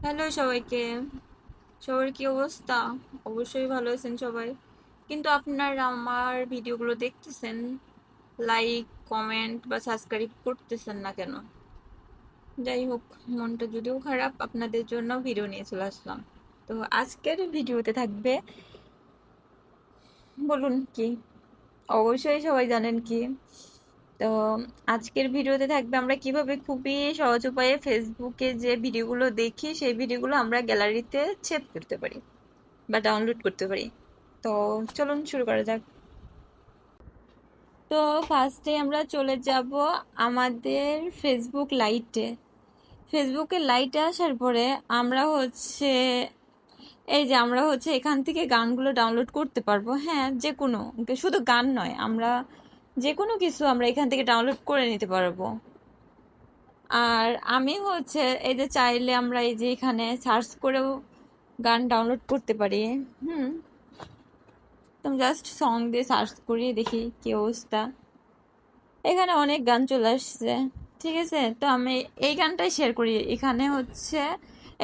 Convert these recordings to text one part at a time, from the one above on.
Hello সবাইকে। সবার কি অবস্থা? অবশ্যই ভালো আছেন সবাই। কিন্তু আপনারা আমার ভিডিওগুলো দেখতেছেন লাইক কমেন্ট বা সাবস্ক্রাইব করতেছেন না কেন? যাই হোক, মনটা যদিও খারাপ, আপনাদের জন্য ভিডিও নিয়ে চলে আসলাম। তো আজকের ভিডিওতে থাকবে, বলুন কি? অবশ্যই সবাই জানেন কি? তো আজকের ভিডিওতে থাকবে আমরা কীভাবে খুবই সহজ উপায়ে ফেসবুকে যে ভিডিওগুলো দেখি, সেই ভিডিওগুলো আমরা গ্যালারিতে সেভ করতে পারি বা ডাউনলোড করতে পারি। তো চলুন শুরু করা যাক। তো ফার্স্টে আমরা চলে যাব আমাদের ফেসবুক লাইটে ফেসবুকে লাইটে আসার পরে আমরা হচ্ছে, এই যে আমরা হচ্ছে এখান থেকে গানগুলো ডাউনলোড করতে পারব। হ্যাঁ যে কোনো শুধু গান নয়, আমরা যে কোনো কিছু আমরা এখান থেকে ডাউনলোড করে নিতে পারব। আর আমি হচ্ছে এই যে চাইলে আমরা এই যে এখানে সার্চ করেও গান ডাউনলোড করতে পারি। হুম। তো জাস্ট সং দিয়ে সার্চ করি, দেখি কি অবস্থা। এখানে অনেক গান চলে আসছে, ঠিক আছে? তো আমি এই গানটাই শেয়ার করি। এখানে হচ্ছে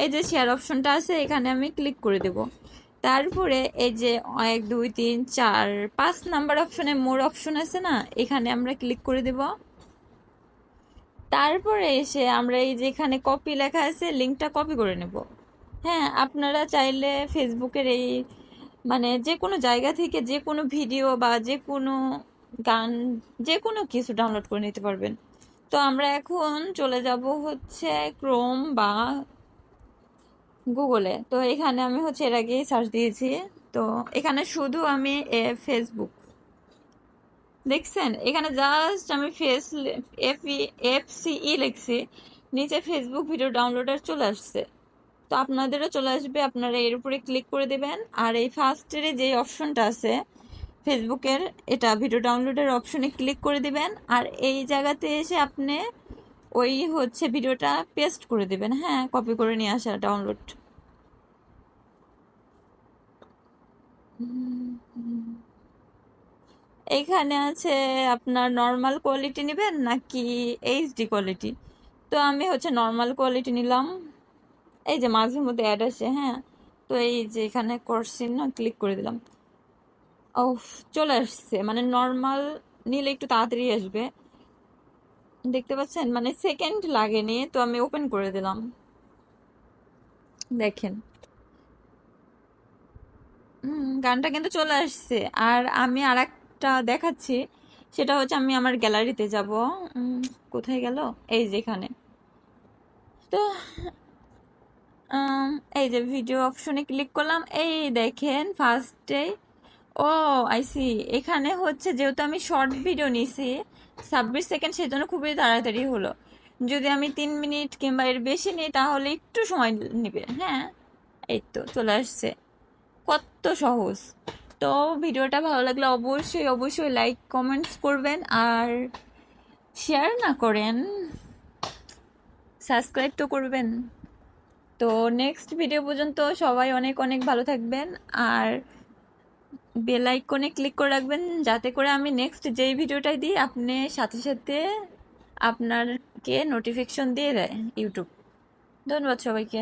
এই যে শেয়ার অপশনটা আছে, এখানে আমি ক্লিক করে দেব। তারপরে এই যে এক, দুই, তিন, চার, পাঁচ নাম্বার অপশনে মোর অপশন আছে না, এখানে আমরা ক্লিক করে দেব। তারপরে এসে আমরা এই যে এখানে কপি লেখা আছে লিঙ্কটা কপি করে নেব। হ্যাঁ আপনারা চাইলে ফেসবুকের এই মানে যে কোনো জায়গা থেকে যে কোনো ভিডিও বা যে কোনো গান যে কোনো কিছু ডাউনলোড করে নিতে পারবেন। তো আমরা এখন চলে যাব হচ্ছে ক্রোম বা গুগলে তো এখানে আমি হচ্ছে এর আগেই সার্চ দিয়েছি। তো এখানে শুধু আমি এ ফেসবুক দেখছেন? এখানে জাস্ট আমি ফেস এফ এফ সিই লিখছি। নিচে ফেসবুক ভিডিও ডাউনলোডার চলে আসছে। তো আপনাদেরও চলে আসবে। আপনারা এর উপরে ক্লিক করে দেবেন। আর এই ফার্স্টের যে অপশনটা আছে ফেসবুকের এটা ভিডিও ডাউনলোডের অপশনে ক্লিক করে দিবেন। আর এই জায়গাতে এসে আপনি ওই হচ্ছে ভিডিওটা পেস্ট করে দেবেন। হ্যাঁ কপি করে নিয়ে আসা, ডাউনলোড। এইখানে আছে আপনার নর্মাল কোয়ালিটি নেবেন নাকি এইচডি কোয়ালিটি তো আমি হচ্ছে নর্মাল কোয়ালিটি নিলাম। এই যে মাঝে মধ্যে অ্যাড আছে হ্যাঁ। তো এই যে এখানে করছি না ক্লিক করে দিলাম। ও চলে আসছে। মানে নর্মাল নিলে একটু তাড়াতাড়ি আসবে। দেখতে পাচ্ছেন? মানে সেকেন্ড লাগেনি, তো আমি ওপেন করে দিলাম। দেখেন। গানটা কিন্তু চলে আসছে। আর আমি আর একটা দেখাচ্ছি। সেটা হচ্ছে আমি আমার গ্যালারিতে যাব। কোথায় গেল? এই যেখানে তো এই যে ভিডিও অপশনে ক্লিক করলাম। এই দেখেন ফার্স্টে ও আইসি এখানে হচ্ছে যেহেতু আমি শর্ট ভিডিও নিছি ছাব্বিশ সেকেন্ড সেজন্য খুবই তাড়াতাড়ি হলো। যদি আমি তিন মিনিট কিংবা এর বেশি নিই, তাহলে একটু সময় নেবে। হ্যাঁ এই তো চলে আসছে। কত সহজ। তো ভিডিওটা ভালো লাগলে অবশ্যই অবশ্যই লাইক কমেন্টস করবেন আর শেয়ার না করেন সাবস্ক্রাইব তো করবেন। তো নেক্সট ভিডিও পর্যন্ত সবাই অনেক অনেক ভালো থাকবেন। আর বেল আইকনে ক্লিক করে রাখবেন, যাতে করে আমি নেক্সট যেই ভিডিওটাই দিই, আপনি সাথে সাথে আপনারকে নোটিফিকেশন দিয়ে দেয় ইউটিউব ধন্যবাদ সবাইকে।